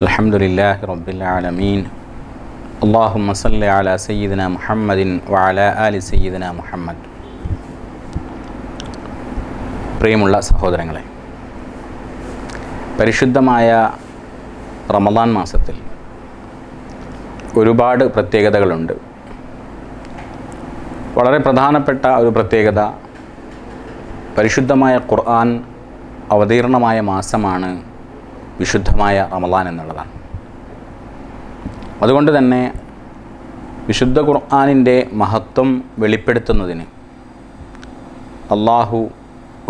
الحمد لله رب العالمين اللهم صل على سيدنا محمد وعلى آل سيدنا محمد പ്രിയമുള്ള സഹോദരങ്ങളെ പരിശുദ്ധമായ റമദാൻ മാസത്തിൽ ഒരുപാട് പ്രത്യേകതകളുണ്ട് വളരെ പ്രധാനപ്പെട്ട ഒരു പ്രത്യേകത പരിശുദ്ധമായ ഖുർആൻ അവതീർണമായ മാസമാണ് വിശുദ്ധമായ റമദാൻ എന്നുള്ളതാണ്. അതുകൊണ്ട് തന്നെ വിശുദ്ധ ഖുർആാനിന്റെ മഹത്വം വെളിപ്പെടുത്തുന്നതിന് അള്ളാഹു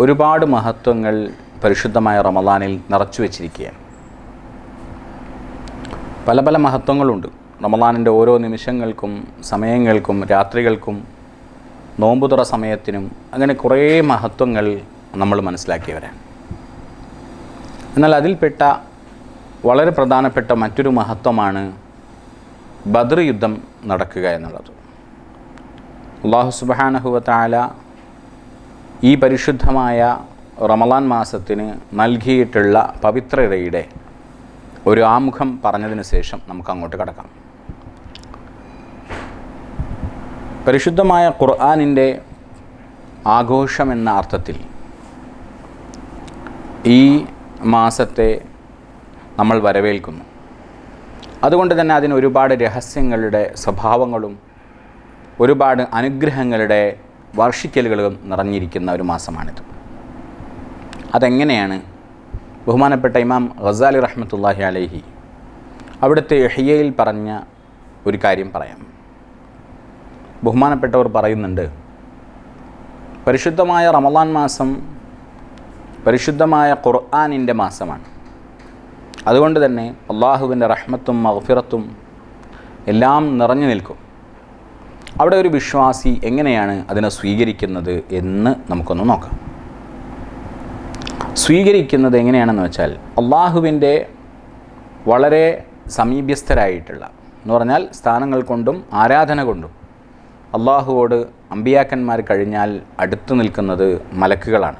ഒരുപാട് മഹത്വങ്ങൾ പരിശുദ്ധമായ റമദാനിൽ നിറച്ചു വച്ചിരിക്കുകയാണ്. പല പല മഹത്വങ്ങളുണ്ട്. റമദാനിന്റെ ഓരോ നിമിഷങ്ങൾക്കും സമയങ്ങൾക്കും രാത്രികൾക്കും നോമ്പുതുറ സമയത്തിനും അങ്ങനെ കുറേ മഹത്വങ്ങൾ നമ്മൾ മനസ്സിലാക്കിയവരാണ്. എന്നാൽ അതിൽപ്പെട്ട വളരെ പ്രധാനപ്പെട്ട മറ്റൊരു മഹത്വമാണ് ബദർ യുദ്ധം നടക്കുക എന്നുള്ളത്. അള്ളാഹു സുബാനഹുവത്താല ഈ പരിശുദ്ധമായ റമലാൻ മാസത്തിന് നൽകിയിട്ടുള്ള പവിത്രതയുടെ ഒരു ആമുഖം പറഞ്ഞതിന് ശേഷം നമുക്ക് അങ്ങോട്ട് കടക്കാം. പരിശുദ്ധമായ ഖുർആാനിന്റെ ആഘോഷം എന്ന അർത്ഥത്തിൽ ഈ മാസത്തെ നമ്മൾ വരവേൽക്കുന്നു. അതുകൊണ്ട് തന്നെ അതിന് ഒരുപാട് രഹസ്യങ്ങളുടെ സ്വഭാവങ്ങളും ഒരുപാട് അനുഗ്രഹങ്ങളുടെ വർഷിക്കലുകളും നിറഞ്ഞിരിക്കുന്ന ഒരു മാസമാണിത്. അതെങ്ങനെയാണ്? ബഹുമാനപ്പെട്ട ഇമാം ഖസാലി റഹ്മത്തുല്ലാഹി അലൈഹി അവിടുത്തെ എഹിയയിൽ പറഞ്ഞ ഒരു കാര്യം പറയാം. ബഹുമാനപ്പെട്ടവർ പറയുന്നുണ്ട് പരിശുദ്ധമായ റമദാൻ മാസം പരിശുദ്ധമായ ഖുർആാനിന്റെ മാസമാണ്. അതുകൊണ്ട് തന്നെ അള്ളാഹുവിന്റെ റഹ്മത്തും മഹഫിറത്തും എല്ലാം നിറഞ്ഞു നിൽക്കും. അവിടെ ഒരു വിശ്വാസി എങ്ങനെയാണ് അതിനെ സ്വീകരിക്കുന്നത് എന്ന് നമുക്കൊന്ന് നോക്കാം. സ്വീകരിക്കുന്നത് എങ്ങനെയാണെന്ന് വെച്ചാൽ അള്ളാഹുവിന്റെ വളരെ സമീപ്യസ്ഥരായിട്ടുള്ള എന്ന് പറഞ്ഞാൽ സ്ഥാനങ്ങൾ കൊണ്ടും ആരാധന കൊണ്ടും അള്ളാഹുവോട് അമ്പിയാക്കന്മാർ കഴിഞ്ഞാൽ അടുത്തു നിൽക്കുന്നത് മലക്കുകളാണ്.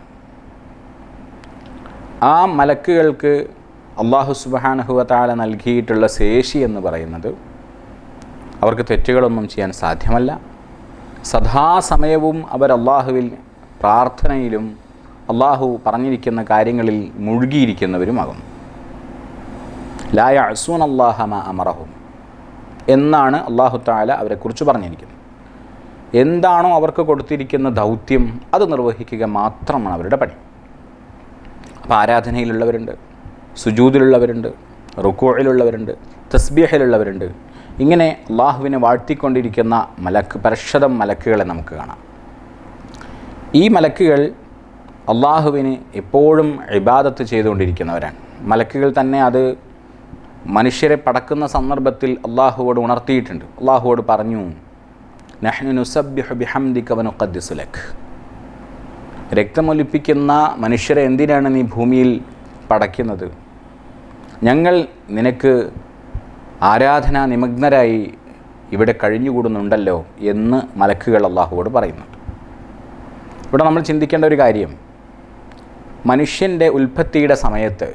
ആ മലക്കുകൾക്ക് അള്ളാഹു സുബാനഹുവത്താല നൽകിയിട്ടുള്ള ശേഷി എന്ന് പറയുന്നത് അവർക്ക് തെറ്റുകളൊന്നും ചെയ്യാൻ സാധ്യമല്ല. സദാസമയവും അവർ അള്ളാഹുവിൽ പ്രാർത്ഥനയിലും അള്ളാഹു പറഞ്ഞിരിക്കുന്ന കാര്യങ്ങളിൽ മുഴുകിയിരിക്കുന്നവരുമാകുന്നു. ലായ അസൂൻ അള്ളാഹമ അമറഹും. എന്നാണ് അള്ളാഹു താല അവരെക്കുറിച്ച് പറഞ്ഞിരിക്കുന്നത്. എന്താണോ അവർക്ക് കൊടുത്തിരിക്കുന്ന ദൗത്യം അത് നിർവഹിക്കുക മാത്രമാണ് അവരുടെ പണി. അപ്പോൾ ആരാധനയിലുള്ളവരുണ്ട്. സുജൂതിലുള്ളവരുണ്ട് റുക്കോയിലുള്ളവരുണ്ട് തസ്ബീഹിലുള്ളവരുണ്ട്. ഇങ്ങനെ അള്ളാഹുവിനെ വാഴ്ത്തിക്കൊണ്ടിരിക്കുന്ന മലക്ക് പരക്ഷതം മലക്കുകളെ നമുക്ക് കാണാം. ഈ മലക്കുകൾ അള്ളാഹുവിന് എപ്പോഴും ഇബാദത്ത് ചെയ്തുകൊണ്ടിരിക്കുന്നവരാണ്. മലക്കുകൾ തന്നെ അത് മനുഷ്യരെ പടക്കുന്ന സന്ദർഭത്തിൽ അള്ളാഹുവോട് ഉണർത്തിയിട്ടുണ്ട്. അള്ളാഹുവോട് പറഞ്ഞു നഹ്നു രക്തമൊലിപ്പിക്കുന്ന മനുഷ്യരെ എന്തിനാണ് നീ ഭൂമിയിൽ പടയ്ക്കുന്നത്? ഞങ്ങൾ നിനക്ക് ആരാധനാ നിമഗ്നരായി ഇവിടെ കഴിഞ്ഞുകൂടുന്നുണ്ടല്ലോ എന്ന് മലക്കുകൾ അള്ളാഹുവോട് പറയുന്നുണ്ട്. ഇവിടെ നമ്മൾ ചിന്തിക്കേണ്ട ഒരു കാര്യം. മനുഷ്യന്റെ ഉൽപ്പത്തിയുടെ സമയത്ത്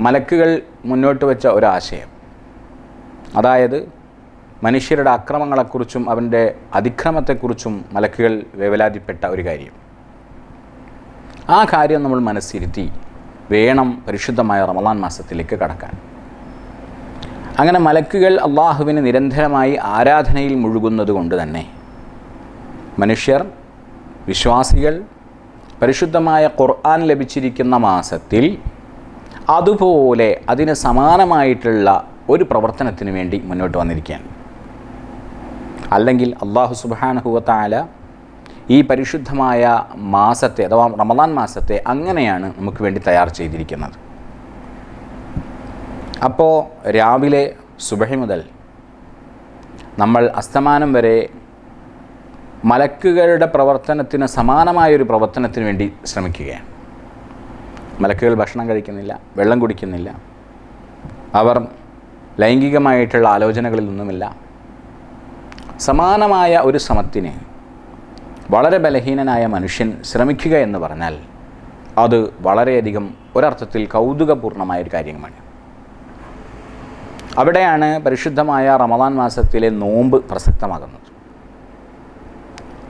മലക്കുകൾ മുന്നോട്ട് വെച്ച ഒരാശയം. അതായത് മനുഷ്യരുടെ അക്രമങ്ങളെക്കുറിച്ചും അവന്റെ അതിക്രമത്തെക്കുറിച്ചും മലക്കുകൾ വേവലാതിപ്പെട്ട ഒരു കാര്യം. ആ കാര്യം നമ്മൾ മനസ്സിരുത്തി വേണം പരിശുദ്ധമായ റമദാൻ മാസത്തിലേക്ക് കടക്കാൻ. അങ്ങനെ മലക്കുകൾ അള്ളാഹുവിന് നിരന്തരമായി ആരാധനയിൽ മുഴുകുന്നത് കൊണ്ട് തന്നെ മനുഷ്യർ വിശ്വാസികൾ പരിശുദ്ധമായ ഖുർആൻ ലഭിച്ചിരിക്കുന്ന മാസത്തിൽ അതുപോലെ അതിന് സമാനമായിട്ടുള്ള ഒരു പ്രവർത്തനത്തിന് വേണ്ടി മുന്നോട്ട് വന്നിരിക്കുകയാണ്. അല്ലെങ്കിൽ അള്ളാഹു സുബാനഹുവത്താല ഈ പരിശുദ്ധമായ മാസത്തെ അഥവാ റമദാൻ മാസത്തെ അങ്ങനെയാണ് നമുക്ക് വേണ്ടി തയ്യാർ ചെയ്തിരിക്കുന്നത്. അപ്പോൾ രാവിലെ സുബഹി മുതൽ നമ്മൾ അസ്തമാനം വരെ മലക്കുകളുടെ പ്രവർത്തനത്തിന് സമാനമായൊരു പ്രവർത്തനത്തിന് വേണ്ടി ശ്രമിക്കുകയാണ്. മലക്കുകൾ ഭക്ഷണം കഴിക്കുന്നില്ല വെള്ളം കുടിക്കുന്നില്ല. അവർ ലൈംഗികമായിട്ടുള്ള ആലോചനകളിൽ നിന്നുമില്ല. സമാനമായ ഒരു ശ്രമത്തിന് വളരെ ബലഹീനനായ മനുഷ്യൻ ശ്രമിക്കുക എന്ന് പറഞ്ഞാൽ അത് വളരെയധികം ഒരർത്ഥത്തിൽ കൗതുകപൂർണമായ ഒരു കാര്യമാണ്. അവിടെയാണ് പരിശുദ്ധമായ റമദാൻ മാസത്തിലെ നോമ്പ് പ്രസക്തമാകുന്നത്.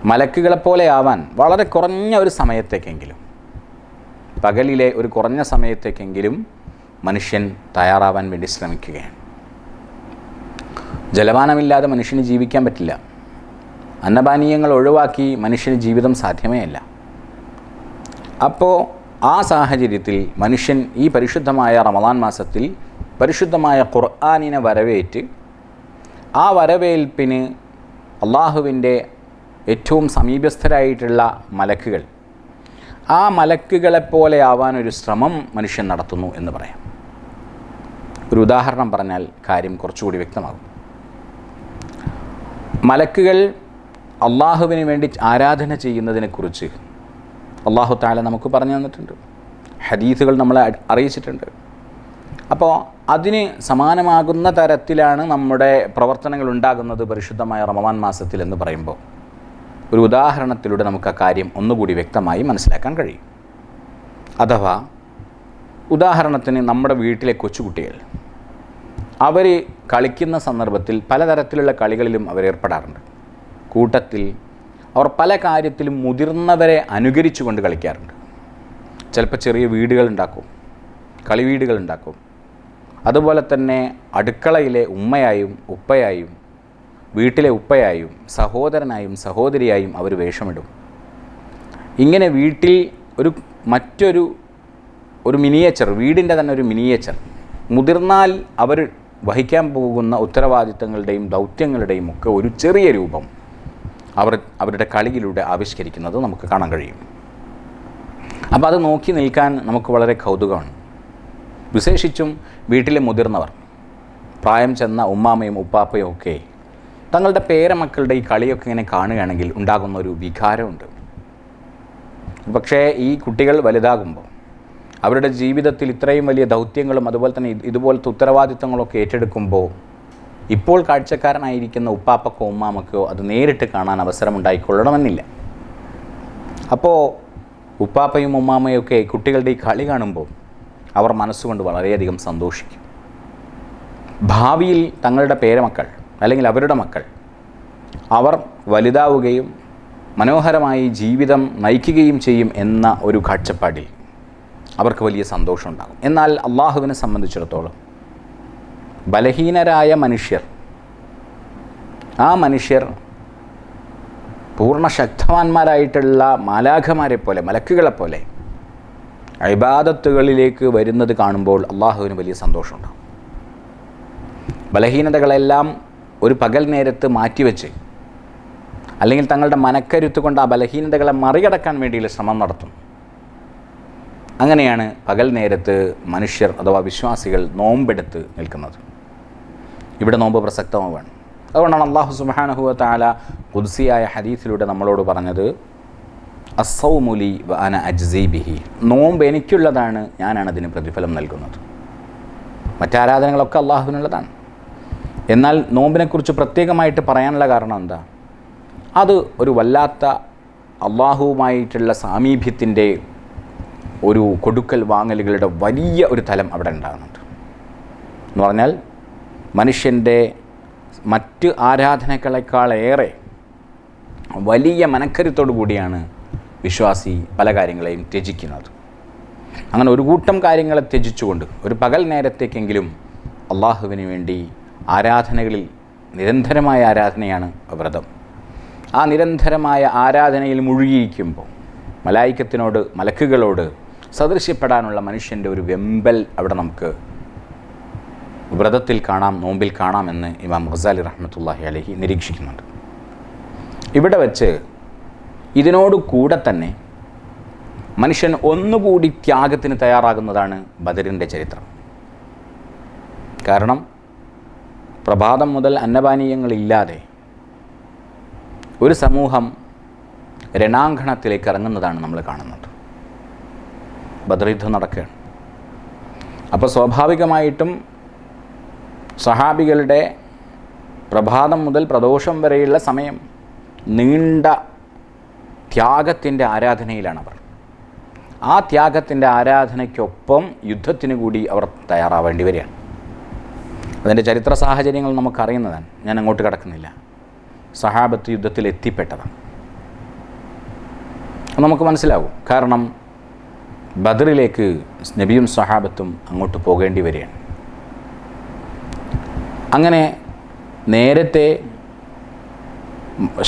മലക്കുകളെപ്പോലെ ആവാൻ വളരെ കുറഞ്ഞ ഒരു സമയത്തേക്കെങ്കിലും പകലിലെ ഒരു കുറഞ്ഞ സമയത്തേക്കെങ്കിലും മനുഷ്യൻ തയ്യാറാവാൻ വേണ്ടി ശ്രമിക്കുകയാണ്. ജലപാനമില്ലാതെ മനുഷ്യന് ജീവിക്കാൻ പറ്റില്ല. അന്നപാനീയങ്ങൾ ഒഴിവാക്കി മനുഷ്യന് ജീവിതം സാധ്യമേ അല്ല. അപ്പോൾ ആ സാഹചര്യത്തിൽ മനുഷ്യൻ ഈ പരിശുദ്ധമായ റമദാൻ മാസത്തിൽ പരിശുദ്ധമായ ഖുർആാനിനെ വരവേറ്റ് ആ വരവേൽപ്പിന് അള്ളാഹുവിന്റെ ഏറ്റവും സമീപസ്ഥരായിട്ടുള്ള മലക്കുകൾ. ആ മലക്കുകളെപ്പോലെ ഒരു ശ്രമം മനുഷ്യൻ നടത്തുന്നു എന്ന് പറയാം. ഒരു ഉദാഹരണം പറഞ്ഞാൽ കാര്യം കുറച്ചുകൂടി വ്യക്തമാകും. മലക്കുകൾ അള്ളാഹുവിന് വേണ്ടി ആരാധന ചെയ്യുന്നതിനെക്കുറിച്ച് അള്ളാഹു താല നമുക്ക് പറഞ്ഞു തന്നിട്ടുണ്ട്. ഹദീസുകൾ നമ്മളെ അറിയിച്ചിട്ടുണ്ട്. അപ്പോൾ അതിന് സമാനമാകുന്ന തരത്തിലാണ് നമ്മുടെ പ്രവർത്തനങ്ങൾ ഉണ്ടാകുന്നത് പരിശുദ്ധമായ റമവാൻ മാസത്തിൽ എന്ന് പറയുമ്പോൾ. ഒരു ഉദാഹരണത്തിലൂടെ നമുക്ക് ആ കാര്യം ഒന്നുകൂടി വ്യക്തമായി മനസ്സിലാക്കാൻ കഴിയും. അഥവാ ഉദാഹരണത്തിന് നമ്മുടെ വീട്ടിലെ കൊച്ചുകുട്ടികൾ. അവർ കളിക്കുന്ന സന്ദർഭത്തിൽ പലതരത്തിലുള്ള കളികളിലും അവർ ഏർപ്പെടാറുണ്ട്. കൂട്ടത്തിൽ അവർ പല കാര്യത്തിലും മുതിർന്നവരെ അനുകരിച്ചുകൊണ്ട് കളിക്കാറുണ്ട്. ചിലപ്പോൾ ചെറിയ വീടുകൾ ഉണ്ടാക്കും കളിവീടുകൾ ഉണ്ടാക്കും. അതുപോലെ തന്നെ അടുക്കളയിലെ ഉമ്മയായും ഉപ്പയായും വീട്ടിലെ ഉപ്പയായും സഹോദരനായും സഹോദരിയായും അവർ വേഷമിടും. ഇങ്ങനെ വീട്ടിൽ ഒരു മറ്റൊരു ഒരു മിനിയേച്ചർ വീടിന്റെ തന്നെ ഒരു മിനിയേച്ചർ മുതിർന്നാൽ അവർ വഹിക്കാൻ പോകുന്ന ഉത്തരവാദിത്തങ്ങളുടെയും ദൗത്യങ്ങളുടെയും ഒക്കെ ഒരു ചെറിയ രൂപം അവർ അവരുടെ കളിയിലൂടെ ആവിഷ്കരിക്കുന്നത് നമുക്ക് കാണാൻ കഴിയും. അപ്പോൾ അത് നോക്കി നിൽക്കാൻ നമുക്ക് വളരെ കൗതുകമാണ്. വിശേഷിച്ചും വീട്ടിലെ മുതിർന്നവർ പ്രായം ചെന്ന ഉമ്മാമയും ഉപ്പാപ്പയും ഒക്കെ തങ്ങളുടെ പേരമക്കളുടെ ഈ കളിയൊക്കെ ഇങ്ങനെ കാണുകയാണെങ്കിൽ ഉണ്ടാകുന്ന ഒരു വികാരമുണ്ട്. പക്ഷേ ഈ കുട്ടികൾ വലുതാകുമ്പോൾ അവരുടെ ജീവിതത്തിൽ ഇത്രയും വലിയ ദൗത്യങ്ങളും അതുപോലെ തന്നെ ഇതുപോലത്തെ ഉത്തരവാദിത്തങ്ങളൊക്കെ ഏറ്റെടുക്കുമ്പോൾ ഇപ്പോൾ കാഴ്ചക്കാരനായിരിക്കുന്ന ഉപ്പാപ്പക്കോ ഉമ്മാമക്കോ അത് നേരിട്ട് കാണാൻ അവസരം ഉണ്ടായിക്കൊള്ളണമെന്നില്ല അപ്പോൾ ഉപ്പാപ്പയും ഉമ്മാമയും ഒക്കെ കുട്ടികളുടെ ഈ കളി കാണുമ്പോൾ അവർ മനസ്സുകൊണ്ട് വളരെയധികം സന്തോഷിക്കും. ഭാവിയിൽ തങ്ങളുടെ പേരമക്കൾ അല്ലെങ്കിൽ അവരുടെ മക്കൾ അവർ വലുതാവുകയും മനോഹരമായി ജീവിതം നയിക്കുകയും ചെയ്യും എന്ന ഒരു കാഴ്ചപ്പാടിൽ അവർക്ക് വലിയ സന്തോഷമുണ്ടാകും. എന്നാൽ അള്ളാഹുവിനെ സംബന്ധിച്ചിടത്തോളം ബലഹീനരായ മനുഷ്യർ. ആ മനുഷ്യർ പൂർണ ശക്തവാന്മാരായിട്ടുള്ള മാലാഖമാരെ പോലെ മലക്കുകളെ പോലെ വരുന്നത് കാണുമ്പോൾ അള്ളാഹുവിന് വലിയ സന്തോഷമുണ്ടാകും. ബലഹീനതകളെല്ലാം ഒരു പകൽ നേരത്ത് മാറ്റിവെച്ച് അല്ലെങ്കിൽ തങ്ങളുടെ മനക്കരുത്ത് കൊണ്ട് ആ ബലഹീനതകളെ മറികടക്കാൻ വേണ്ടിയുള്ള ശ്രമം നടത്തും. അങ്ങനെയാണ് പകൽ നേരത്ത് മനുഷ്യർ അഥവാ വിശ്വാസികൾ നോമ്പെടുത്ത് നിൽക്കുന്നത്. ഇവിടെ നോമ്പ് പ്രസക്തമാവുകയാണ് അതുകൊണ്ടാണ് അള്ളാഹു സുബാനഹുവ താല കുദ്സിയായ ഹദീസിലൂടെ നമ്മളോട് പറഞ്ഞത് അസൗമുലി വന അജ്സീബിഹി നോമ്പ് എനിക്കുള്ളതാണ് ഞാനാണ് അതിന് പ്രതിഫലം നൽകുന്നത്. മറ്റാരാധനകളൊക്കെ അള്ളാഹുവിനുള്ളതാണ് എന്നാൽ നോമ്പിനെക്കുറിച്ച് പ്രത്യേകമായിട്ട് പറയാനുള്ള കാരണം എന്താ? അത് ഒരു വല്ലാത്ത അള്ളാഹുവുമായിട്ടുള്ള സാമീപ്യത്തിന്റെ ഒരു കൊടുക്കൽ വാങ്ങലുകളുടെ വലിയ ഒരു തലം അവിടെ ഉണ്ടാകുന്നുണ്ട്. എന്ന് പറഞ്ഞാൽ മനുഷ്യന്റെ മറ്റ് ആരാധനകളെക്കാളേറെ വലിയ മനക്കരുത്തോടു കൂടിയാണ് വിശ്വാസി പല കാര്യങ്ങളെയും ത്യജിക്കുന്നത്. അങ്ങനെ ഒരു കൂട്ടം കാര്യങ്ങളെ ത്യജിച്ചുകൊണ്ട് ഒരു പകൽ നേരത്തേക്കെങ്കിലും അള്ളാഹുവിന് വേണ്ടി ആരാധനകളിൽ നിരന്തരമായ ആരാധനയാണ് വ്രതം. ആ നിരന്തരമായ ആരാധനയിൽ മുഴുകിയിരിക്കുമ്പോൾ മലായിക്കത്തിനോട് മലക്കുകളോട് സദൃശ്യപ്പെടാനുള്ള മനുഷ്യന്റെ ഒരു വെമ്പൽ അവിടെ നമുക്ക് വ്രതത്തിൽ കാണാം നോമ്പിൽ കാണാം എന്ന് ഇമാം ഹസാലി റഹ്മത്തുല്ലാഹി അലഹി നിരീക്ഷിക്കുന്നുണ്ട്. ഇവിടെ വച്ച് ഇതിനോട് കൂടെ തന്നെ മനുഷ്യൻ ഒന്നുകൂടി ത്യാഗത്തിന് തയ്യാറാകുന്നതാണ് ബദറിന്റെ ചരിത്രം. കാരണം പ്രഭാതം മുതൽ അന്നപാനീയങ്ങളില്ലാതെ ഒരു സമൂഹം രണാങ്കണത്തിലേക്ക് ഇറങ്ങുന്നതാണ് നമ്മൾ കാണുന്നത്. ബദർ യുദ്ധം നടക്കുകയാണ്. അപ്പോൾ സ്വാഭാവികമായിട്ടും സഹാബികളുടെ പ്രഭാതം മുതൽ പ്രദോഷം വരെയുള്ള സമയം നീണ്ട ത്യാഗത്തിന്റെ ആരാധനയിലാണ് അവർ ആ ത്യാഗത്തിന്റെ ആരാധനയ്ക്കൊപ്പം യുദ്ധത്തിന് കൂടി അവർ തയ്യാറാവേണ്ടി വരികയാണ്. അതിന്റെ ചരിത്ര സാഹചര്യങ്ങൾ നമുക്കറിയുന്നതാണ്. ഞാൻ അങ്ങോട്ട് കിടക്കുന്നില്ല. സഹാബത്ത് യുദ്ധത്തിൽ എത്തിപ്പെട്ടതാണ്. നമുക്ക് മനസ്സിലാവും. കാരണം ബദറിലേക്ക് നബിയും സഹാബത്തും അങ്ങോട്ട് പോകേണ്ടി വരികയാണ്. അങ്ങനെ നേരത്തെ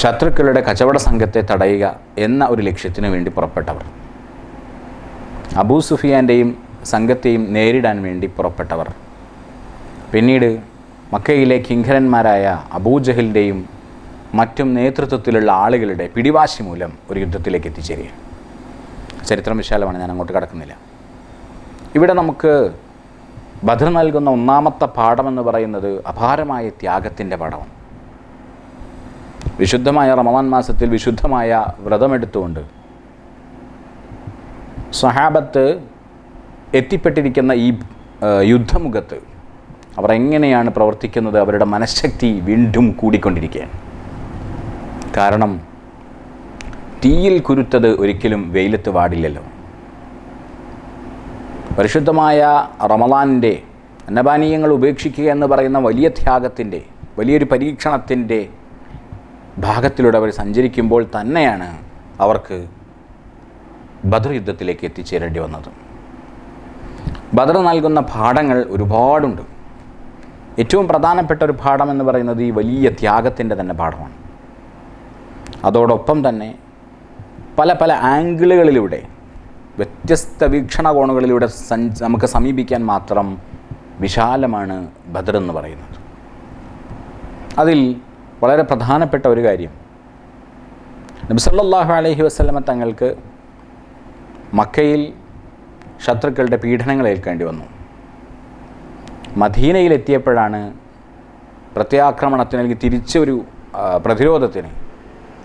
ശത്രുക്കളുടെ കച്ചവട സംഘത്തെ തടയുക എന്ന ഒരു ലക്ഷ്യത്തിന് വേണ്ടി പുറപ്പെട്ടവർ. അബൂ സുഫിയാന്റെയും സംഘത്തെയും നേരിടാൻ വേണ്ടി പുറപ്പെട്ടവർ. പിന്നീട് മക്കയിലെ കിങ്കരന്മാരായ അബൂജഹലിന്റെയും മറ്റും നേതൃത്വത്തിലുള്ള ആളുകളുടെ പിടിവാശി മൂലം ഒരു യുദ്ധത്തിലേക്ക് എത്തിച്ചേരുക ചരിത്രം വിശാലമാണ് ഞാൻ അങ്ങോട്ട് കടക്കുന്നില്ല. ഇവിടെ നമുക്ക് ബദർ നൽകുന്ന ഒന്നാമത്തെ പാഠമെന്ന് പറയുന്നത് അപാരമായ ത്യാഗത്തിന്റെ പാഠമാണ്. വിശുദ്ധമായ റമദാൻ മാസത്തിൽ വിശുദ്ധമായ വ്രതമെടുത്തുകൊണ്ട് സഹാബത്ത് എത്തിപ്പെട്ടിരിക്കുന്ന ഈ യുദ്ധമുഖത്ത് അവർ എങ്ങനെയാണ് പ്രവർത്തിക്കുന്നത് അവരുടെ മനഃശക്തി വീണ്ടും കൂടിക്കൊണ്ടിരിക്കുകയാണ്. കാരണം തീയിൽ കുരുത്തത് ഒരിക്കലും വെയിലത്ത് വാടില്ലല്ലോ. പരിശുദ്ധമായ റമദാനിന്റെ അന്നപാനീയങ്ങൾ ഉപേക്ഷിക്കുക എന്ന് പറയുന്ന വലിയ ത്യാഗത്തിന്റെ വലിയൊരു പരീക്ഷണത്തിന്റെ ഭാഗത്തിലൂടെ അവർ സഞ്ചരിക്കുമ്പോൾ തന്നെയാണ് അവർക്ക് ബദർ യുദ്ധത്തിലേക്ക് എത്തിച്ചേരേണ്ടി വന്നത്. ബദർ നൽകുന്ന പാഠങ്ങൾ ഒരുപാടുണ്ട്. ഏറ്റവും പ്രധാനപ്പെട്ട ഒരു പാഠം എന്ന് പറയുന്നത് ഈ വലിയ ത്യാഗത്തിന്റെ തന്നെ പാഠമാണ്. അതോടൊപ്പം തന്നെ പല പല ആംഗിളുകളിലൂടെ വ്യത്യസ്ത വീക്ഷണകോണുകളിലൂടെ സഞ്ച് നമുക്ക് സമീപിക്കാൻ മാത്രം വിശാലമാണ് ബദർ എന്ന് പറയുന്നത്. അതിൽ വളരെ പ്രധാനപ്പെട്ട ഒരു കാര്യം. നബി സല്ലല്ലാഹു അലൈഹി വസല്ലമ തങ്ങൾക്ക് മക്കയിൽ ശത്രുക്കളുടെ പീഡനങ്ങൾ ഏൽക്കേണ്ടി വന്നു. മദീനയിലെത്തിയപ്പോഴാണ് പ്രത്യാക്രമണത്തിന് അല്ലെങ്കിൽ തിരിച്ചൊരു പ്രതിരോധത്തിന്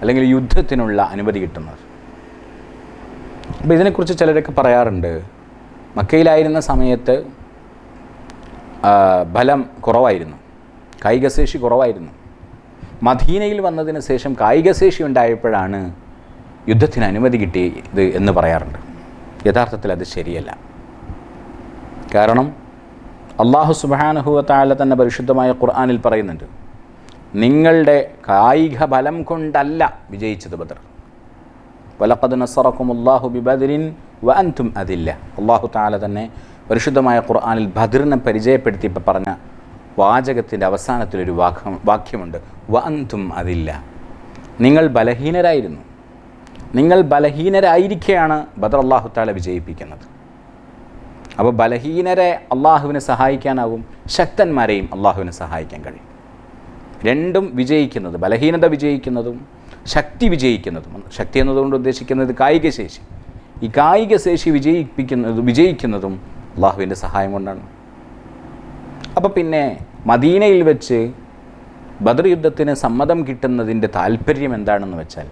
അല്ലെങ്കിൽ യുദ്ധത്തിനുള്ള അനുമതി കിട്ടുന്നത്. അപ്പോൾ ഇതിനെക്കുറിച്ച് ചിലരൊക്കെ പറയാറുണ്ട്. മക്കയിലായിരുന്ന സമയത്ത് ഫലം കുറവായിരുന്നു. കായികശേഷി കുറവായിരുന്നു. മദീനയിൽ വന്നതിന് ശേഷം കായികശേഷി ഉണ്ടായപ്പോഴാണ് യുദ്ധത്തിന് അനുമതി കിട്ടിയത് എന്ന് പറയാറുണ്ട്. യഥാർത്ഥത്തിൽ അത് ശരിയല്ല. കാരണം അള്ളാഹു സുബാനുഹുവ താല തന്നെ പരിശുദ്ധമായ ഖുർആാനിൽ പറയുന്നുണ്ട് നിങ്ങളുടെ കായിക ബലം കൊണ്ടല്ല വിജയിച്ചത് ബദർ. വലഖദ് നസറക്കും അള്ളാഹു ബി ബദരിൻ വ അൻതും അതില്ല. അള്ളാഹു താല തന്നെ പരിശുദ്ധമായ ഖുർആാനിൽ ബദറിനെ പരിചയപ്പെടുത്തിയപ്പോൾ പറഞ്ഞ വാചകത്തിന്റെ അവസാനത്തിലൊരു വാക്യം വാക്യമുണ്ട്. വ അൻതും അതില്ല. നിങ്ങൾ ബലഹീനരായിരുന്നു. നിങ്ങൾ ബലഹീനരായിരിക്കെയാണ് ബദർ അള്ളാഹു താല വിജയിപ്പിക്കുന്നത്. അപ്പോൾ ബലഹീനരെ അള്ളാഹുവിനെ സഹായിക്കാനാവും ശക്തന്മാരെയും അള്ളാഹുവിനെ സഹായിക്കാൻ കഴിയും. രണ്ടും വിജയിക്കുന്നത് ബലഹീനത വിജയിക്കുന്നതും ശക്തി വിജയിക്കുന്നതും. ശക്തി എന്നതുകൊണ്ട് ഉദ്ദേശിക്കുന്നത് കായിക ശേഷി. ഈ കായിക ശേഷി വിജയിപ്പിക്കുന്നത് വിജയിക്കുന്നതും അള്ളാഹുവിന്റെ സഹായം കൊണ്ടാണ്. അപ്പോൾ പിന്നെ മദീനയിൽ വെച്ച് ബദർ യുദ്ധത്തിന് സമ്മതം കിട്ടുന്നതിന്റെ താല്പര്യം എന്താണെന്ന് വെച്ചാൽ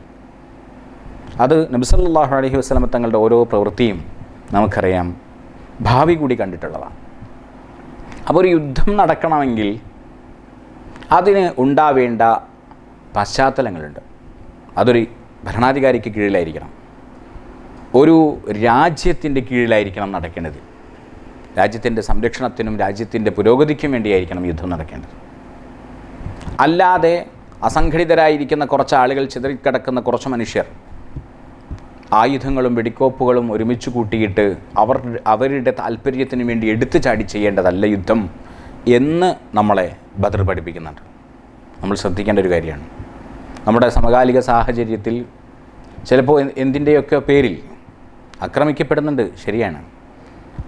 അത് നബിസല്ലാഹു അലഹി വസ്ലമ തങ്ങളുടെ ഓരോ പ്രവൃത്തിയും നമുക്കറിയാം. ഭാവി കൂടി കണ്ടിട്ടുള്ളതാണ്. അപ്പോൾ ഒരു യുദ്ധം നടക്കണമെങ്കിൽ അതിന് ഉണ്ടാവേണ്ട പശ്ചാത്തലങ്ങളുണ്ട്. അതൊരു ഭരണാധികാരിക്ക് കീഴിലായിരിക്കണം. ഒരു രാജ്യത്തിന്റെ കീഴിലായിരിക്കണം നടക്കേണ്ടത്. രാജ്യത്തിന്റെ സംരക്ഷണത്തിനും രാജ്യത്തിന്റെ പുരോഗതിക്കും വേണ്ടിയായിരിക്കണം യുദ്ധം നടക്കേണ്ടത്. അല്ലാതെ അസംഘടിതരായിരിക്കുന്ന കുറച്ച് ആളുകൾ ചിതറിക്കിടക്കുന്ന കുറച്ച് മനുഷ്യർ ആയുധങ്ങളും വെടിക്കോപ്പുകളും ഒരുമിച്ച് കൂട്ടിയിട്ട് അവർ അവരുടെ താല്പര്യത്തിന് വേണ്ടി എടുത്തു ചാടി ചെയ്യേണ്ടതല്ല യുദ്ധം എന്ന് നമ്മളെ ബദർ പഠിപ്പിക്കുന്നുണ്ട്. നമ്മൾ ശ്രദ്ധിക്കേണ്ട ഒരു കാര്യമാണ്. നമ്മുടെ സമകാലിക സാഹചര്യത്തിൽ ചിലപ്പോൾ എന്തിന്റെയൊക്കെ പേരിൽ ആക്രമിക്കപ്പെടുന്നുണ്ട് ശരിയാണ്.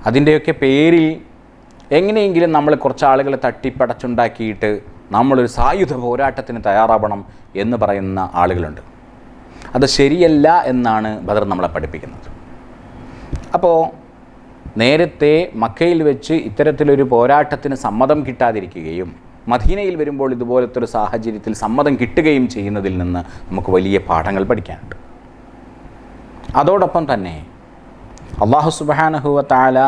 അതിന്റെയൊക്കെ പേരിൽ എങ്ങനെയെങ്കിലും നമ്മൾ കുറച്ച് ആളുകളെ തട്ടിപ്പടച്ചുണ്ടാക്കിയിട്ട് നമ്മളൊരു സായുധ പോരാട്ടത്തിന് തയ്യാറാവണം എന്ന് പറയുന്ന ആളുകളുണ്ട്. അത് ശരിയല്ല എന്നാണ് ബദർ നമ്മളെ പഠിപ്പിക്കുന്നത്. അപ്പോൾ നേരത്തെ മക്കയിൽ വെച്ച് ഇത്തരത്തിലൊരു പോരാട്ടത്തിന് സമ്മതം കിട്ടാതിരിക്കുകയും മദീനയിൽ വരുമ്പോൾ ഇതുപോലത്തെ ഒരു സാഹചര്യത്തിൽ സമ്മതം കിട്ടുകയും ചെയ്യുന്നതിൽ നിന്ന് നമുക്ക് വലിയ പാഠങ്ങൾ പഠിക്കാനുണ്ട്. അതോടൊപ്പം തന്നെ അള്ളാഹു സുബാനഹുവ താല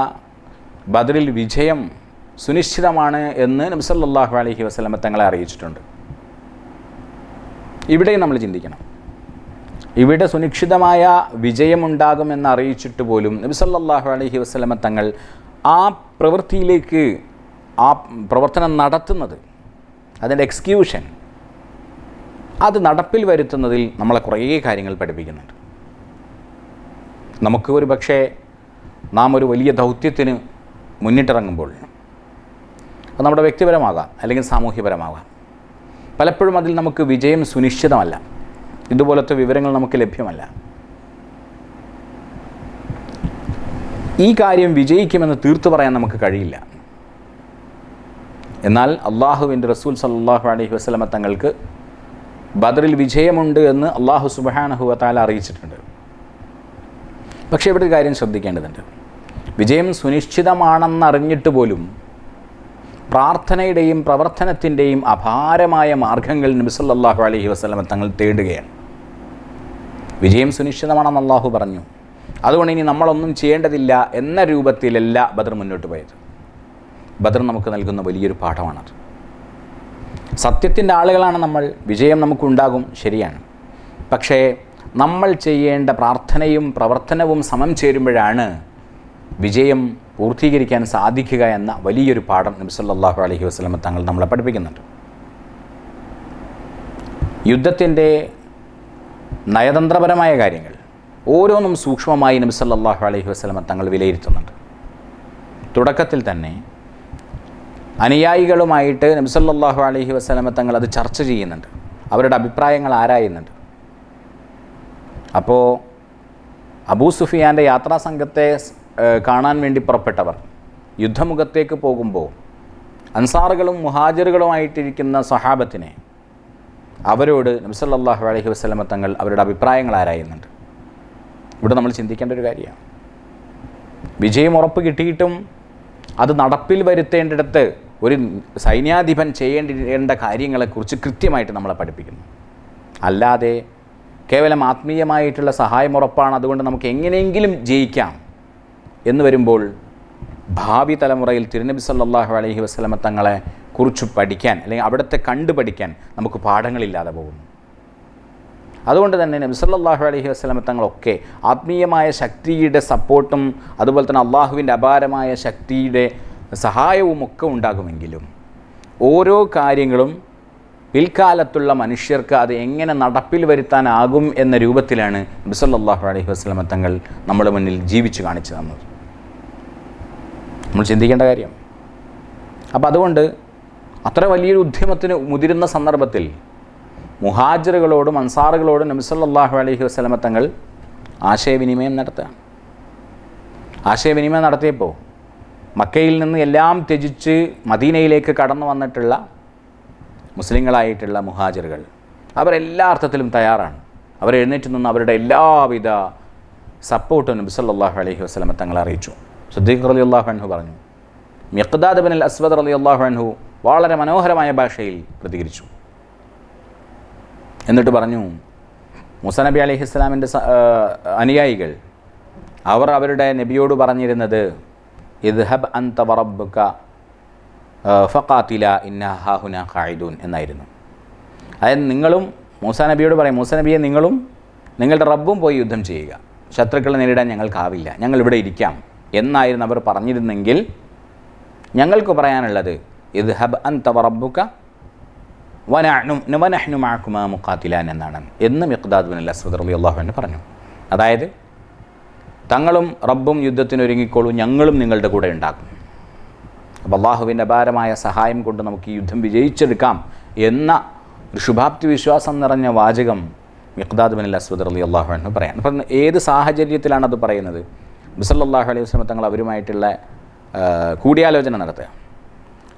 ബദറിൽ വിജയം സുനിശ്ചിതമാണ് എന്ന് നബ്സല്ലാഹു അലഹി വസ്ലമ തങ്ങളെ അറിയിച്ചിട്ടുണ്ട്. ഇവിടെയും നമ്മൾ ചിന്തിക്കണം. ഇവിടെ സുനിശ്ചിതമായ വിജയമുണ്ടാകുമെന്ന് അറിയിച്ചിട്ട് പോലും നബി അലഹി വസ്ലമ തങ്ങൾ ആ പ്രവൃത്തിയിലേക്ക് ആ പ്രവർത്തനം നടത്തുന്നത് അതിന്റെ എക്സ്ക്യൂഷൻ അത് നടപ്പിൽ വരുത്തുന്നതിൽ നമ്മളെ കുറേ കാര്യങ്ങൾ പഠിപ്പിക്കുന്നുണ്ട്. നമുക്ക് ഒരു പക്ഷേ നാം ഒരു വലിയ ദൗത്യത്തിന് മുന്നിട്ടിറങ്ങുമ്പോൾ അത് നമ്മുടെ വ്യക്തിപരമാകാം അല്ലെങ്കിൽ സാമൂഹ്യപരമാകാം. പലപ്പോഴും അതിൽ നമുക്ക് വിജയം സുനിശ്ചിതമല്ല. ഇതുപോലത്തെ വിവരങ്ങൾ നമുക്ക് ലഭ്യമല്ല. ഈ കാര്യം വിജയിക്കുമെന്ന് തീർത്തു പറയാൻ നമുക്ക് കഴിയില്ല. എന്നാൽ അള്ളാഹുവിന്റെ റസൂൽ സല്ലാഹു അലൈഹി വസ്ലമ തങ്ങൾക്ക് ബദറിൽ വിജയമുണ്ട് എന്ന് അള്ളാഹു സുബാനഹുവത്താല അറിയിച്ചിട്ടുണ്ട്. പക്ഷേ ഇവിടെ ഒരു കാര്യം ശ്രദ്ധിക്കേണ്ടതുണ്ട്. വിജയം സുനിശ്ചിതമാണെന്നറിഞ്ഞിട്ട് പോലും പ്രാർത്ഥനയുടെയും പ്രവർത്തനത്തിന്റെയും അപാരമായ മാർഗങ്ങൾ നബിസല്ലാഹു അലഹി വസ്ലമ തങ്ങൾ തേടുകയാണ്. വിജയം സുനിശ്ചിതമാണെന്ന് അള്ളാഹു പറഞ്ഞു. അതുകൊണ്ട് ഇനി നമ്മളൊന്നും ചെയ്യേണ്ടതില്ല എന്ന രൂപത്തിലല്ല ബദർ മുന്നോട്ട് പോയത്. ബദർ നമുക്ക് നൽകുന്ന വലിയൊരു പാഠമാണത്. സത്യത്തിന്റെ ആളുകളാണ് നമ്മൾ വിജയം നമുക്കുണ്ടാകും ശരിയാണ്. പക്ഷേ നമ്മൾ ചെയ്യേണ്ട പ്രാർത്ഥനയും പ്രവർത്തനവും സമം ചേരുമ്പോഴാണ് വിജയം പൂർത്തീകരിക്കാൻ സാധിക്കുക എന്ന വലിയൊരു പാഠം നബി സല്ലല്ലാഹു അലൈഹി വസല്ലം തങ്ങൾ നമ്മളെ പഠിപ്പിക്കുന്നുണ്ട്. യുദ്ധത്തിന്റെ നയതന്ത്രപരമായ കാര്യങ്ങൾ ഓരോന്നും സൂക്ഷ്മമായി നബി അലഹി വസ്ലമ തങ്ങൾ വിലയിരുത്തുന്നുണ്ട്. തുടക്കത്തിൽ തന്നെ അനുയായികളുമായിട്ട് നബി അലഹി വസ്ലമ തങ്ങൾ അത് ചർച്ച ചെയ്യുന്നുണ്ട്. അവരുടെ അഭിപ്രായങ്ങൾ ആരായുന്നുണ്ട്? അപ്പോൾ അബൂ സുഫിയാന്റെ യാത്രാ സംഘത്തെ കാണാൻ വേണ്ടി പുറപ്പെട്ടവർ യുദ്ധമുഖത്തേക്ക് പോകുമ്പോൾ അൻസാറുകളും മുഹാജറുകളുമായിട്ടിരിക്കുന്ന സഹാബത്തിനെ അവരോട് നബ്സല്ലാഹു അലഹി വസ്ലമ തങ്ങൾ അവരുടെ അഭിപ്രായങ്ങൾ ആരായുന്നുണ്ട്? ഇവിടെ നമ്മൾ ചിന്തിക്കേണ്ട ഒരു കാര്യമാണ്. വിജയം ഉറപ്പ് കിട്ടിയിട്ടും അത് നടപ്പിൽ വരുത്തേണ്ടിടത്ത് ഒരു സൈന്യാധിപൻ ചെയ്യേണ്ട കാര്യങ്ങളെക്കുറിച്ച് കൃത്യമായിട്ട് നമ്മളെ പഠിപ്പിക്കുന്നു. അല്ലാതെ കേവലം ആത്മീയമായിട്ടുള്ള സഹായം ഉറപ്പാണ്. അതുകൊണ്ട് നമുക്ക് എങ്ങനെയെങ്കിലും ജയിക്കാം എന്ന് വരുമ്പോൾ ഭാവി തലമുറയിൽ തിരുനബി സല്ലാഹു അലഹി വസ്ലമ തങ്ങളെ കുറിച്ച് പഠിക്കാൻ അല്ലെങ്കിൽ അവിടുത്തെ കണ്ടു പഠിക്കാൻ നമുക്ക് പാഠങ്ങളില്ലാതെ പോകുന്നു. അതുകൊണ്ട് തന്നെ നബി സല്ലല്ലാഹു അലൈഹി വസ്ലമ തങ്ങളൊക്കെ ആത്മീയമായ ശക്തിയുടെ സപ്പോർട്ടും അതുപോലെ തന്നെ അള്ളാഹുവിന്റെ അപാരമായ ശക്തിയുടെ സഹായവും ഒക്കെ ഉണ്ടാകുമെങ്കിലും ഓരോ കാര്യങ്ങളും പിൽക്കാലത്തുള്ള മനുഷ്യർക്ക് അത് എങ്ങനെ നടപ്പിൽ വരുത്താനാകും എന്ന രൂപത്തിലാണ് നബി സല്ലല്ലാഹു അലൈഹി വസ്ലമ തങ്ങൾ നമ്മുടെ മുന്നിൽ ജീവിച്ചു കാണിച്ചു തന്നത്. നമ്മൾ ചിന്തിക്കേണ്ട കാര്യം. അപ്പോൾ അതുകൊണ്ട് അത്ര വലിയൊരു ഉദ്യമത്തിന് മുതിരുന്ന സന്ദർഭത്തിൽ മുഹാജറുകളോടും അൻസാറുകളോടും നബിസല്ലാഹു അലൈഹി വസ്ലമ തങ്ങൾ ആശയവിനിമയം നടത്തുകയാണ്. ആശയവിനിമയം നടത്തിയപ്പോൾ മക്കയിൽ നിന്ന് എല്ലാം ത്യജിച്ച് മദീനയിലേക്ക് കടന്നു വന്നിട്ടുള്ള മുസ്ലിങ്ങളായിട്ടുള്ള മുഹാജിറുകൾ. അവരെല്ലാ അർത്ഥത്തിലും തയ്യാറാണ്. അവർ എഴുന്നേറ്റ് നിന്ന് അവരുടെ എല്ലാവിധ സപ്പോർട്ടും നബി സല്ലല്ലാഹു അലൈഹി വസ്ലമ തങ്ങളെ അറിയിച്ചു. സുദ്ദീഖ് അലി അള്ളാഹു അൻഹു പറഞ്ഞു. മിഖ്ദാദ് ബിൻ അൽ അസ്വദ് അലി അള്ളാഹു അൻഹു വളരെ മനോഹരമായ ഭാഷയിൽ പ്രതികരിച്ചു. എന്നിട്ട് പറഞ്ഞു മുസനബി അലൈഹി ഇസ്ലാമിന്റെ അനുയായികൾ അവർ അവരുടെ നബിയോട് പറഞ്ഞിരുന്നത് ഇദ്ഹബ് അന്ത വറബ്ബുക ഫഖാത്തില ഇന്ന ഹാഹുന ഖായിദൂൻ എന്നായിരുന്നു. അതായത് നിങ്ങളും മൂസ നബിയോട് പറയും മൂസ നബിയെ നിങ്ങളും നിങ്ങളുടെ റബ്ബും പോയി യുദ്ധം ചെയ്യുക. ശത്രുക്കളെ നേരിടാൻ ഞങ്ങൾക്കാവില്ല. ഞങ്ങൾ ഇവിടെ ഇരിക്കാം എന്നായിരുന്നു അവർ പറഞ്ഞിരുന്നെങ്കിൽ ഞങ്ങൾക്ക് പറയാനുള്ളത് ഇത് ഹബ് അൻ തവറബുക്ക വനഹ്നു വനഹ്നു മുക്കാത്തിലാൻ എന്നാണ്. എന്ന് മിഖ്ദാദ് ബിൻ അസ്വദ് അലി അള്ളാഹുവിന് പറഞ്ഞു. അതായത് തങ്ങളും റബ്ബും യുദ്ധത്തിന് ഒരുങ്ങിക്കോളൂ ഞങ്ങളും നിങ്ങളുടെ കൂടെ ഉണ്ടാകും അപ്പോൾ അള്ളാഹുവിന്റെ അപാരമായ സഹായം കൊണ്ട് നമുക്ക് ഈ യുദ്ധം വിജയിച്ചെടുക്കാം എന്ന ശുഭാപ്തി വിശ്വാസം നിറഞ്ഞ വാചകം മിഖ്ദാദ് ബിൻ അസ്വദ് അലി അള്ളാഹു എന്ന് പറയാം അപ്പം ഏത് സാഹചര്യത്തിലാണ് അത് പറയുന്നത്? ബിസല്ലാഹു അലൈഹി വസ്ലമ തങ്ങൾ അവരുമായിട്ടുള്ള കൂടിയാലോചന നടത്തുക.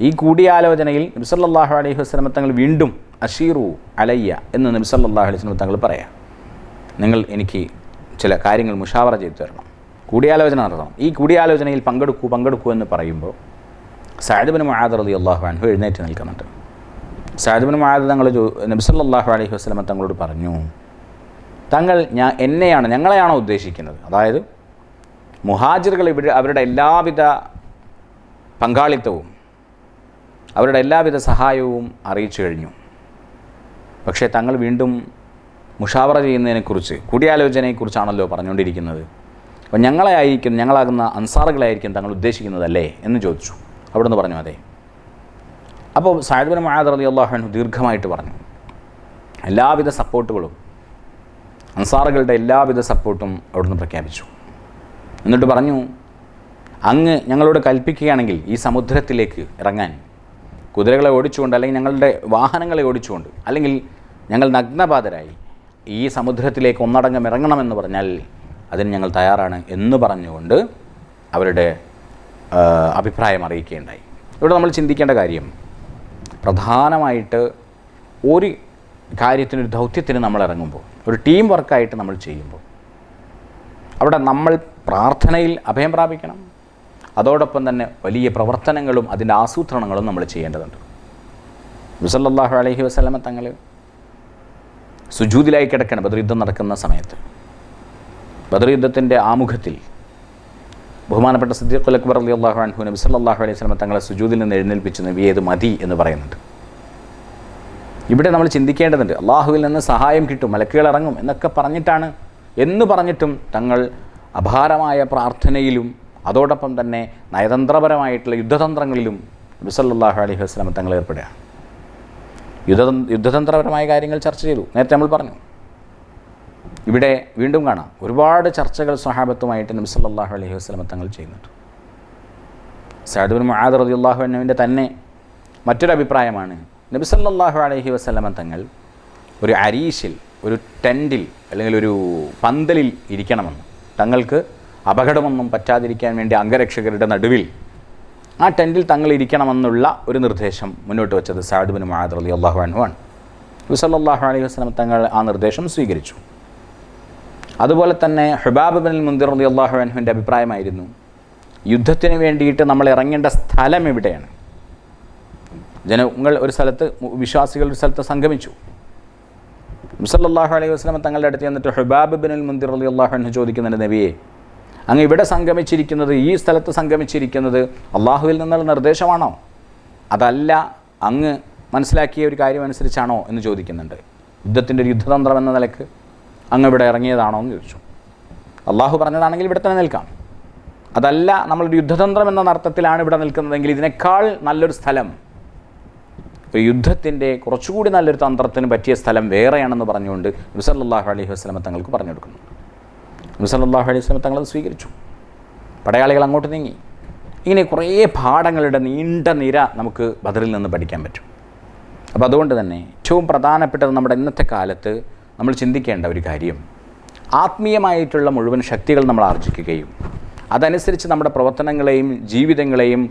ഈ കൂടിയാലോചനയിൽ നബിസല്ലാഹു അലൈഹി വസ്ലമ തങ്ങൾ വീണ്ടും അഷീറു അലയ്യ എന്ന് നബിസല്ലാഹു അലൈഹി വസ്ലമ തങ്ങൾ പറയാം. നിങ്ങൾ എനിക്ക് ചില കാര്യങ്ങൾ മുഷാവറ ചെയ്തു തരണം. കൂടിയാലോചന നടത്തണം. ഈ കൂടിയാലോചനയിൽ പങ്കെടുക്കൂ പങ്കെടുക്കൂ എന്ന് പറയുമ്പോൾ സാഹിബിന് മുഹാദ് അലി അള്ളാഹു അൻഹു എഴുന്നേറ്റ് നിൽക്കുന്നുണ്ട്. സാഹിബിന് മുഹാദ് തങ്ങൾ നബ്സല്ലാഹു അലൈഹി വസ്ലമ തങ്ങളോട് പറഞ്ഞു തങ്ങൾ ഞാൻ എന്നെയാണ് ഞങ്ങളെയാണോ ഉദ്ദേശിക്കുന്നത്? അതായത് മുഹാജിറുകൾ ഇവിടെ അവരുടെ എല്ലാവിധ പങ്കാളിത്തവും അവരുടെ എല്ലാവിധ സഹായവും അറിയിച്ചു കഴിഞ്ഞു. പക്ഷേ തങ്ങൾ വീണ്ടും മുഷാവറ ചെയ്യുന്നതിനെക്കുറിച്ച് കൂടിയാലോചനയെക്കുറിച്ചാണല്ലോ പറഞ്ഞുകൊണ്ടിരിക്കുന്നത്. അപ്പോൾ ഞങ്ങളെ ആയിരിക്കും ഞങ്ങളാകുന്ന അൻസാറുകളായിരിക്കും തങ്ങൾ ഉദ്ദേശിക്കുന്നതല്ലേ എന്ന് ചോദിച്ചു. അവിടുന്ന് പറഞ്ഞു അതെ. അപ്പോൾ സാഹിബിൻ മഹാദ് അലി അള്ളാഹു ദീർഘമായിട്ട് പറഞ്ഞു. എല്ലാവിധ സപ്പോർട്ടുകളും അൻസാറുകളുടെ എല്ലാവിധ സപ്പോർട്ടും അവിടുന്ന് പ്രഖ്യാപിച്ചു. എന്നിട്ട് പറഞ്ഞു അങ്ങ് ഞങ്ങളോട് കൽപ്പിക്കുകയാണെങ്കിൽ ഈ സമുദ്രത്തിലേക്ക് ഇറങ്ങാൻ കുതിരകളെ ഓടിച്ചുകൊണ്ട് അല്ലെങ്കിൽ ഞങ്ങളുടെ വാഹനങ്ങളെ ഓടിച്ചുകൊണ്ട് അല്ലെങ്കിൽ ഞങ്ങൾ നഗ്നപാതരായി ഈ സമുദ്രത്തിലേക്ക് ഒന്നടങ്കം ഇറങ്ങണമെന്ന് പറഞ്ഞാൽ അതിന് ഞങ്ങൾ തയ്യാറാണ് എന്ന് പറഞ്ഞുകൊണ്ട് അവരുടെ അഭിപ്രായം അറിയിക്കുകയുണ്ടായി. ഇവിടെ നമ്മൾ ചിന്തിക്കേണ്ട കാര്യം പ്രധാനമായിട്ട് ഒരു കാര്യത്തിന് ഒരു ദൗത്യത്തിന് നമ്മൾ ഇറങ്ങുമ്പോൾ ഒരു ടീം വർക്കായിട്ട് നമ്മൾ ചെയ്യുമ്പോൾ അവിടെ നമ്മൾ പ്രാർത്ഥനയിൽ അഭയം പ്രാപിക്കണം. അതോടൊപ്പം തന്നെ വലിയ പ്രവർത്തനങ്ങളും അതിന്റെ ആസൂത്രണങ്ങളും നമ്മൾ ചെയ്യേണ്ടതുണ്ട്. മുസല്ലാഹു അലഹി വസ്ലമ തങ്ങൾ സുജൂതിലായി കിടക്കണം ബദർ യുദ്ധം നടക്കുന്ന സമയത്ത്. ബദർ യുദ്ധത്തിന്റെ ആമുഖത്തിൽ ബഹുമാനപ്പെട്ട സിദ്ദീഖുൽ അക്ബർ അലി അള്ളാഹു അൻഹു നബി സല്ലല്ലാഹു അലൈഹി വസല്ലം തങ്ങളെ സുജൂദിൽ നിന്ന് എഴുന്നേൽപ്പിച്ച് നബി ഏത് മതി എന്ന് പറയുന്നുണ്ട്. ഇവിടെ നമ്മൾ ചിന്തിക്കേണ്ടതുണ്ട് അള്ളാഹുവിൽ നിന്ന് സഹായം കിട്ടും മലക്കുകൾ ഇറങ്ങും എന്നൊക്കെ പറഞ്ഞിട്ടാണ്. എന്ന് പറഞ്ഞിട്ടും തങ്ങൾ അപാരമായ പ്രാർത്ഥനയിലും അതോടൊപ്പം തന്നെ നയതന്ത്രപരമായിട്ടുള്ള യുദ്ധതന്ത്രങ്ങളിലും നബി സല്ലല്ലാഹു അലൈഹി വസല്ലം തങ്ങൾ ഏർപ്പെടുക യുദ്ധ യുദ്ധതന്ത്രപരമായ കാര്യങ്ങൾ ചർച്ച ചെയ്തു. നേരത്തെ നമ്മൾ പറഞ്ഞു. ഇവിടെ വീണ്ടും കാണാം. ഒരുപാട് ചർച്ചകൾ സ്വഹാബത്തുമായിട്ട് നബി സല്ലല്ലാഹു അലൈഹി വസ്ലമ തങ്ങൾ ചെയ്യുന്നുണ്ട്. സഅദ് ബിൻ മുആദ് അള്ളാഹു അൻഹുവിന്റെ തന്നെ മറ്റൊരു അഭിപ്രായമാണ്. നബി സല്ലല്ലാഹു അലൈഹി വസ്ലമ തങ്ങൾ ഒരു അരീശിൽ ഒരു ടെന്റിൽ അല്ലെങ്കിൽ ഒരു പന്തലിൽ ഇരിക്കണമെന്ന്. തങ്ങൾക്ക് അപകടമൊന്നും പറ്റാതിരിക്കാൻ വേണ്ടി അംഗരക്ഷകരുടെ നടുവിൽ ആ ടെന്റിൽ തങ്ങൾ ഇരിക്കണമെന്നുള്ള ഒരു നിർദ്ദേശം മുന്നോട്ട് വെച്ചത് സഅദ് ബിൻ അലി അള്ളാഹു നബി സല്ലല്ലാഹു അലൈഹി വസല്ലം തങ്ങൾ ആ നിർദ്ദേശം സ്വീകരിച്ചു. അതുപോലെ തന്നെ ഹുബാബ് ബിൻ മുന്തിർ അലി അള്ളാഹു അൻഹുവിന്റെ അഭിപ്രായമായിരുന്നു യുദ്ധത്തിന് വേണ്ടിയിട്ട് നമ്മൾ ഇറങ്ങേണ്ട സ്ഥലം എവിടെയാണ്? ജനങ്ങൾ ഒരു സ്ഥലത്ത് വിശ്വാസികൾ ഒരു സ്ഥലത്ത് സംഗമിച്ചു. മുസല്ലാഹു അലൈഹി വസ്ലം തങ്ങളുടെ അടുത്ത് ചെന്നിട്ട് ഹുബാബ് ബിൻ മുന്തിർ അലി അള്ളാഹു അൻഹു ചോദിക്കുന്നുണ്ട് നബിയെ അങ്ങ് ഇവിടെ സംഗമിച്ചിരിക്കുന്നത് ഈ സ്ഥലത്ത് സംഗമിച്ചിരിക്കുന്നത് അള്ളാഹുവിൽ നിന്നുള്ള നിർദ്ദേശമാണോ? അതല്ല അങ്ങ് മനസ്സിലാക്കിയ ഒരു കാര്യം അനുസരിച്ചാണോ എന്ന് ചോദിക്കുന്നുണ്ട്. യുദ്ധത്തിന്റെ ഒരു യുദ്ധതന്ത്രം എന്ന നിലയ്ക്ക് അങ്ങ് ഇവിടെ ഇറങ്ങിയതാണോ എന്ന് ചോദിച്ചു. അള്ളാഹു പറഞ്ഞതാണെങ്കിൽ ഇവിടെ തന്നെ നിൽക്കാം. അതല്ല നമ്മളൊരു യുദ്ധതന്ത്രം എന്ന അർത്ഥത്തിലാണ് ഇവിടെ നിൽക്കുന്നതെങ്കിൽ ഇതിനേക്കാൾ നല്ലൊരു സ്ഥലം ഒരു യുദ്ധത്തിന്റെ കുറച്ചുകൂടി നല്ലൊരു തന്ത്രത്തിന് പറ്റിയ സ്ഥലം വേറെയാണെന്ന് പറഞ്ഞുകൊണ്ട് നബിസല്ലാഹു അലൈഹി വസ്ലമ തങ്ങൾക്ക് പറഞ്ഞു കൊടുക്കുന്നു നബിസല്ലാഹു അലൈഹി സ്വലം തങ്ങളത് സ്വീകരിച്ചു. പടയാളികൾ അങ്ങോട്ട് നീങ്ങി. ഇങ്ങനെ കുറേ പാഠങ്ങളുടെ നീണ്ട നിര നമുക്ക് ബദറിൽ നിന്ന് പഠിക്കാൻ പറ്റും. അപ്പോൾ അതുകൊണ്ട് തന്നെ ഏറ്റവും പ്രധാനപ്പെട്ടത് നമ്മുടെ ഇന്നത്തെ കാലത്ത് നമ്മൾ ചിന്തിക്കേണ്ട ഒരു കാര്യം ആത്മീയമായിട്ടുള്ള മുഴുവൻ ശക്തികൾ നമ്മൾ ആർജിക്കുകയും അതനുസരിച്ച് നമ്മുടെ പ്രവർത്തനങ്ങളെയും ജീവിതങ്ങളെയും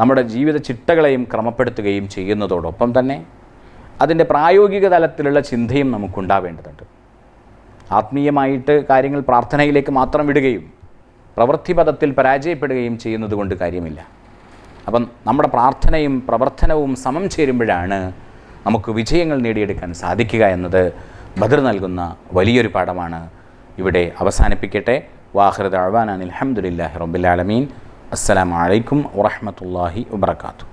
നമ്മുടെ ജീവിത ചിട്ടകളെയും ക്രമപ്പെടുത്തുകയും ചെയ്യുന്നതോടൊപ്പം തന്നെ അതിന്റെ പ്രായോഗിക തലത്തിലുള്ള ചിന്തയും നമുക്കുണ്ടാവേണ്ടതുണ്ട്. ആത്മീയമായിട്ട് കാര്യങ്ങൾ പ്രാർത്ഥനയിലേക്ക് മാത്രം വിടുകയും പ്രവൃത്തിപഥത്തിൽ പരാജയപ്പെടുകയും ചെയ്യുന്നത് കൊണ്ട് കാര്യമില്ല. അപ്പം നമ്മുടെ പ്രാർത്ഥനയും പ്രവർത്തനവും സമം ചേരുമ്പോഴാണ് നമുക്ക് വിജയങ്ങൾ നേടിയെടുക്കാൻ സാധിക്കുക എന്നത് ബദർ നൽകുന്ന വലിയൊരു പാഠമാണ്. ഇവിടെ അവസാനിപ്പിക്കട്ടെ. വാഹൃദ് അഴ്വാനാൻ അലഹമുല്ലാഹി റബ്ബുലാലമീൻ അസ്സലാമലൈക്കും വറഹമത്തല്ലാഹി വബർക്കാത്തു